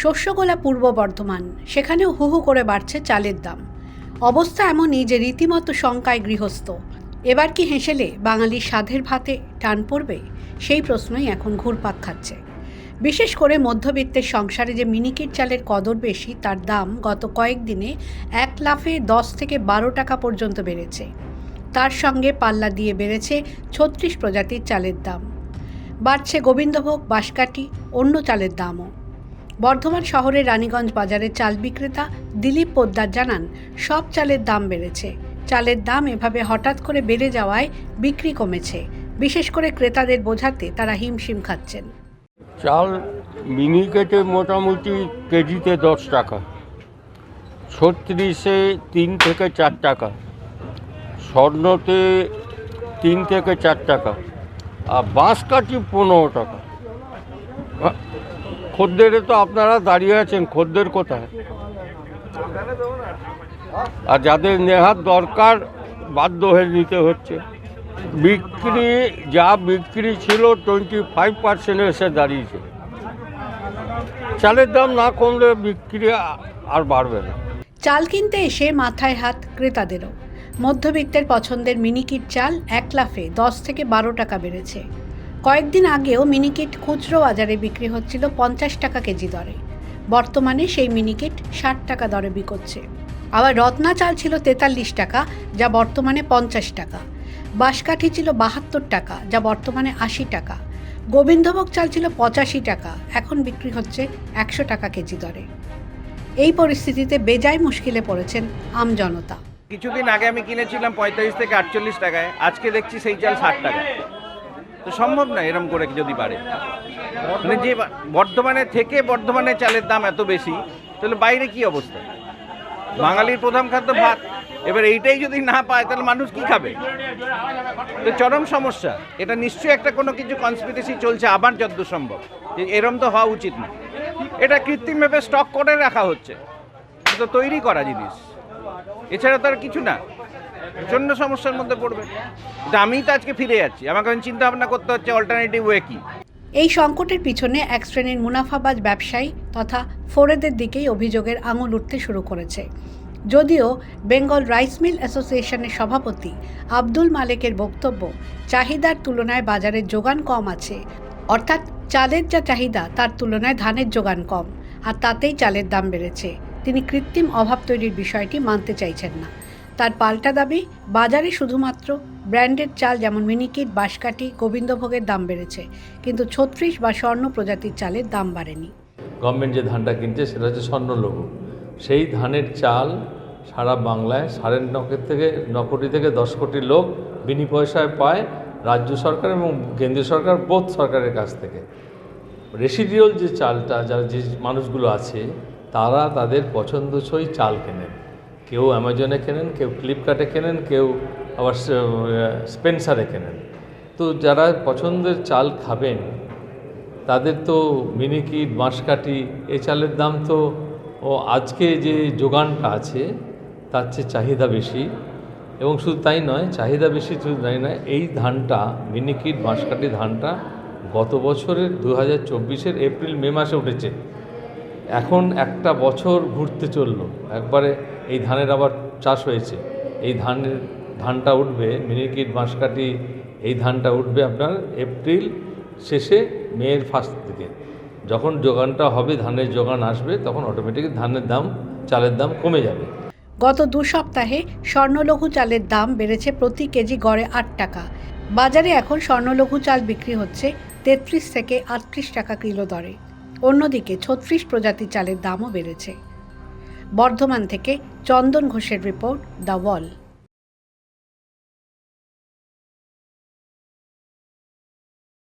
শস্যগোলা পূর্ব বর্ধমান। সেখানেও হু হু করে বাড়ছে চালের দাম। অবস্থা এমনই যে রীতিমতো শঙ্কায় গৃহস্থ। এবার কি হেসেলে বাঙালির স্বাদের ভাতে টান পড়বে? সেই প্রশ্নই এখন ঘুরপাক খাচ্ছে। বিশেষ করে মধ্যবিত্তের সংসারে যে মিনিকেট চালের কদর বেশি, তার দাম গত কয়েকদিনে এক লাফে দশ থেকে বারো টাকা পর্যন্ত বেড়েছে। তার সঙ্গে পাল্লা দিয়ে বেড়েছে ছত্রিশ প্রজাতির চালের দাম। বাড়ছে গোবিন্দভোগ, বাঁশকাঠি, অন্য চালের দামও। বর্ধমান শহরের রানীগঞ্জ বাজারের চাল বিক্রেতা দিলীপ পোদ্দার জানান, সব চালের দাম বেড়েছে। চালের দাম এভাবে হঠাৎ করে বেড়ে যাওয়ায় বিক্রি কমেছে। বিশেষ করে ক্রেতাদের বোঝাতে তারা হিমশিম খাচ্ছেন। চাল মিনিকেটে মোটামুটি কেজিতে দশ টাকা, ছত্রিশে তিন থেকে চার টাকা, স্বর্ণতে তিন থেকে চার টাকা, আর বাঁশকাঠি পনেরো টাকা। খদ্দেরে তো আপনারা দাঁড়িয়ে আছেন, খদ্দের কোথায়? আর যাদের নেহাত দরকার বাধ্য হয়ে নিতে হচ্ছে। বিক্রি, যা বিক্রি ছিল টোয়েন্টি ফাইভ পার্সেন্ট এসে দাঁড়িয়েছে। চালের দাম না কমলে বিক্রি আর বাড়বে না। চাল কিনতে এসে মাথায় হাত ক্রেতাদেরও। মধ্যবিত্তের পছন্দের মিনিকিট চাল এক লাফে দশ থেকে বারো টাকা বেড়েছে। কয়েকদিন আগেও মিনিকিট খুচরো বাজারে বিক্রি হচ্ছিল পঞ্চাশ টাকা কেজি দরে। বর্তমানে সেই মিনিকিট ষাট টাকা দরে বিকোচ্ছে। আবার রত্না চাল ছিল তেতাল্লিশ টাকা, যা বর্তমানে পঞ্চাশ টাকা। বাঁশকাঠি ছিল বাহাত্তর টাকা, যা বর্তমানে আশি টাকা। গোবিন্দভোগ চাল ছিল পঁচাশি টাকা, এখন বিক্রি হচ্ছে একশো টাকা কেজি দরে। এই পরিস্থিতিতে বেজায় মুশকিলে পড়েছেন আমজনতা কিছুদিন আগে আমি কিনেছিলাম পঁয়তাল্লিশ থেকে আটচল্লিশ টাকায়, আজকে দেখছি সেই চাল ষাট টাকা। তো সম্ভব না এরম করে যদি পারে। মানে যে বর্ধমানে থেকে বর্ধমানে চালের দাম এত বেশি, তাহলে বাইরে কি অবস্থা? বাঙালির প্রধান খাদ্য ভাত। এবার এইটাই যদি না পায়, তাহলে মানুষ কি খাবে? তো চরম সমস্যা। এটা নিশ্চয়ই একটা কোনো কিছু কনস্পিরেসি চলছে, আবার যতদূর সম্ভব। এরম তো হওয়া উচিত না। এটা কৃত্রিমভাবে স্টক করে রাখা হচ্ছে। তো তৈরি করা জিনিস। এছাড়া তো আর কিছু না। প্রচণ্ড সমস্যার মধ্যে পড়বে। আমিই তো আজকে ফিরে যাচ্ছি। আমাকে চিন্তা ভাবনা করতে হচ্ছে অল্টারনেটিভ ওয়ে কি। এই সংকটের পিছনে এক শ্রেণির মুনাফাবাজ ব্যবসায়ী তথা ফোরেদের দিকেই অভিযোগের আঙুল উঠতে শুরু করেছে। যদিও বেঙ্গল রাইস মিল অ্যাসোসিয়েশনের সভাপতি আব্দুল মালেকের বক্তব্য চাহিদার তুলনায় বাজারের যোগান কম আছে। অর্থাৎ চালের যা চাহিদা, তার তুলনায় ধানের যোগান কম। আর তাতেই চালের দাম বেড়েছে। তিনি কৃত্রিম অভাব তৈরির বিষয়টি মানতে চাইছেন না। তার পাল্টা দাবি, বাজারে শুধুমাত্র ব্র্যান্ডেড চাল যেমন মিনিকিট, বাঁশকাঠি, গোবিন্দভোগের দাম বেড়েছে, কিন্তু ছত্রিশ বা স্বর্ণ প্রজাতির চালের দাম বাড়েনি। গভর্নমেন্ট যে ধানটা কিনছে সেটা হচ্ছে স্বর্ণলঘু সেই ধানের চাল সারা বাংলায় সাড়ে ন থেকে ন কোটি থেকে দশ কোটি লোক বিনি পয়সায় পায় রাজ্য সরকার এবং কেন্দ্রীয় সরকার, বোধ সরকারের কাছ থেকে। রেসিডিওল যে চালটা, যারা যে মানুষগুলো আছে, তারা তাদের পছন্দসই চাল কেনেন। কেউ অ্যামাজনে কেনেন, কেউ ফ্লিপকার্টে কেনেন, কেউ আবার স্পেন্সারে কেনেন। তো যারা পছন্দের চাল খাবেন, তাদের তো মিনিকিট বাঁশকাঠি, এ চালের দাম তো, ও আজকে যে যোগানটা আছে, তার চেয়ে চাহিদা বেশি। এবং শুধু তাই নয়, চাহিদা বেশি শুধু তাই নয়, এই ধানটা মিনিকিট বাঁশকাঠি ধানটা গত বছরের দু হাজার এপ্রিল, মে মাসে উঠেছে। এখন একটা বছর ঘুরতে চলল। একবারে এই ধানের আবার চাষ হয়েছে। এই ধানের ধানটা উঠবে মিনিকিট বাঁশকাঠি এই ধানটা উঠবে আপনার এপ্রিল শেষে, মেয়ের ফার্স্ট দিকে যখন যোগানটা হবে, ধানের যোগান আসবে, তখন অটোমেটিক ধানের দাম, চালের দাম কমে যাবে। গত দু সপ্তাহে স্বর্ণলঘু চালের দাম বেড়েছে প্রতি কেজি গড়ে আট টাকা। বাজারে এখন স্বর্ণলঘু চাল বিক্রি হচ্ছে তেত্রিশ থেকে আটত্রিশ টাকা কিলো দরে। অন্যদিকে ছত্রিশ প্রজাতির চালের দামও বেড়েছে। বর্ধমান থেকে চন্দন ঘোষের রিপোর্ট দ্য ওয়াল।